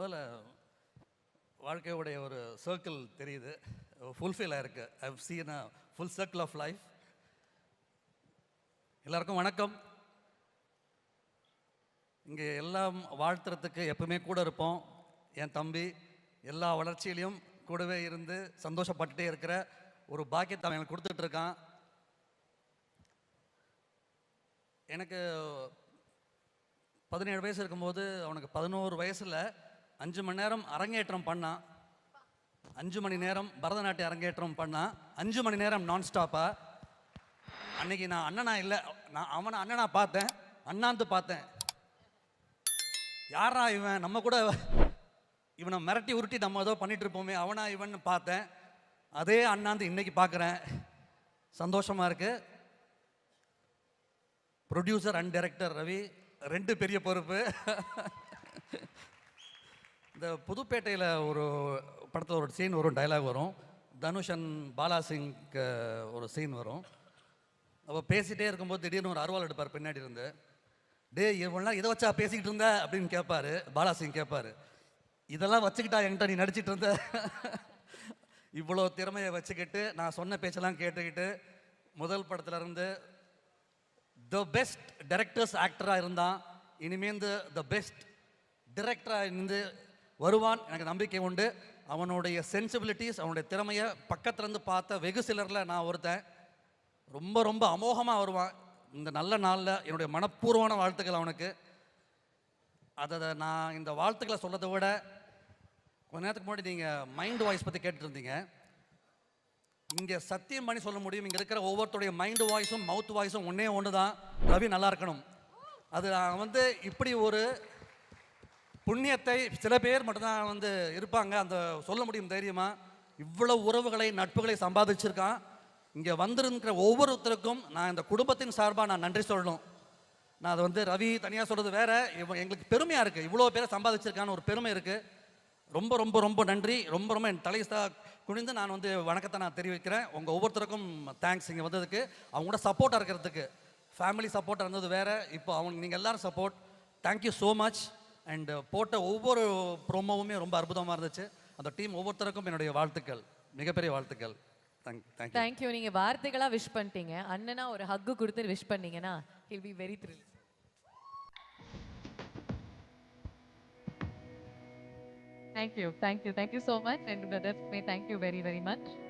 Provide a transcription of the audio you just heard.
முதல்ல வாழ்க்கையுடைய ஒரு சர்க்கிள் தெரியுது. ஃபுல்ஃபில் ஆயிருக்கு. I've seen a full circle of life எல்லாருக்கும் வணக்கம். இங்கே எல்லாம் வாழ்த்துறதுக்கு எப்பவுமே கூட இருப்போம். என் தம்பி எல்லா வளர்ச்சியிலையும் கூடவே இருந்து சந்தோஷப்பட்டுட்டே இருக்கிற ஒரு பாக்கியத்தை அவன் எனக்கு கொடுத்துட்டு இருக்கான். எனக்கு பதினேழு வயசு இருக்கும்போது அவனுக்கு பதினோரு வயசில் அஞ்சு மணி நேரம் அரங்கேற்றம் பண்ணான் அஞ்சு மணி நேரம் பரதநாட்டிய அரங்கேற்றம் பண்ணான் அஞ்சு மணி நேரம் நான் ஸ்டாப்பாக அன்னைக்கு நான் அண்ணனா இல்லை. நான் அவனை அண்ணனா பார்த்தேன். அண்ணாந்து பார்த்தேன். யாரா இவன்? நம்ம கூட இவனை மிரட்டி உருட்டி நம்ம ஏதோ பண்ணிட்டு இருப்போமே. அவனா இவன் பார்த்தேன். அதே அண்ணாந்து இன்னைக்கு பார்க்குறேன் சந்தோஷமா இருக்கு. Producer and director Ravi. ரெண்டு பெரிய பொறுப்பு. இந்த புதுப்பேட்டையில் ஒரு படத்தில் ஒரு சீன் வரும் டைலாக் வரும். தனுஷ் அண்ட் பாலா சிங்க்கு ஒரு சீன் வரும். அப்போ பேசிகிட்டே இருக்கும்போது திடீர்னு ஒரு அருவாள் எடுப்பார் பின்னாடி இருந்து. டேய் இவெல்லாம் இதை வச்சா பேசிக்கிட்டு இருந்த? அப்படின்னு கேட்பாரு பாலாசிங் கேட்பார் கேட்பாரு இதெல்லாம் வச்சுக்கிட்டா என்கிட்ட நீ நடிச்சிட்டு இருந்த? இவ்வளோ திறமையை வச்சுக்கிட்டு நான் சொன்ன பேச்செல்லாம் கேட்டுக்கிட்டு முதல் படத்துலேருந்து த பெஸ்ட் டைரக்டர்ஸ் ஆக்டராக இருந்தான். இனிமேந்து த பெஸ்ட் டிரெக்டராக இருந்து வருவான். எனக்கு நம்பிக்கை உண்டு. அவனுடைய சென்சிபிலிட்டிஸ் அவனுடைய திறமையை பக்கத்துலேருந்து பார்த்த வெகு சிலரில் நான் ஒருத்தன். ரொம்ப ரொம்ப அமோகமாக வருவான். இந்த நல்ல நாளில் என்னுடைய மனப்பூர்வமான வாழ்த்துக்கள் அவனுக்கு. அதை நான் இந்த வாழ்த்துக்களை சொல்கிறத விட கொஞ்ச நேரத்துக்கு முன்னாடி நீங்கள் மைண்ட் வாய்ஸ் பற்றி கேட்டுருந்தீங்க இங்கே சத்தியம் பண்ணி சொல்ல முடியும். இங்கே இருக்கிற ஒவ்வொருத்தருடைய மைண்ட் வாய்ஸும் மவுத் வாய்ஸும் ஒன்றே ஒன்று தான் ரவி நல்லா இருக்கணும். அது நான் வந்து இப்படி ஒரு புண்ணியத்தை சில பேர் மட்டும்தான் வந்து இருப்பாங்க. அந்த சொல்ல முடியும் தைரியமா? இவ்வளோ உறவுகளை நட்புகளை சம்பாதிச்சிருக்கான். இங்கே வந்திருக்கிற ஒவ்வொருத்தருக்கும் நான் இந்த குடும்பத்தின் சார்பாக நான் நன்றி சொல்லணும். நான் அது வந்து ரவி தனியாக சொல்கிறது வேற. இவ எங்களுக்கு பெருமையாக இருக்குது இவ்வளோ பேரை சம்பாதிச்சிருக்கான்னு ஒரு பெருமை இருக்குது ரொம்ப ரொம்ப ரொம்ப நன்றி. ரொம்ப ரொம்ப என் தலைசா குனிந்து நான் வந்து வணக்கத்தை நான் தெரிவிக்கிறேன். உங்கள் ஒவ்வொருத்தருக்கும் தேங்க்ஸ் இங்கே வந்ததுக்கு. அவங்க கூட சப்போர்ட்டாக இருக்கிறதுக்கு. ஃபேமிலி சப்போர்ட்டாக இருந்தது வேற. இப்போ அவங்க நீங்கள் எல்லாரும் support thank you so much and போட்ட ஒவ்வொரு ப்ரோமோவுமே ரொம்ப அற்புதமாக இருந்துச்சு. அந்த டீம் ஒவ்வொருத்தருக்கும் என்னுடைய வாழ்த்துக்கள். மிகப்பெரிய வாழ்த்துக்கள். தேங்க் தேங்க்யூ தேங்க்யூ நீங்க வார்த்தைகளா விஷ் பண்ணிட்டீங்க. அண்ணனா ஒரு ஹக்கு கொடுத்து விஷ் பண்ணீங்கன்னா will be very thrill Thank you, thank you, thank you so much, and brothers, may thank you very, very much.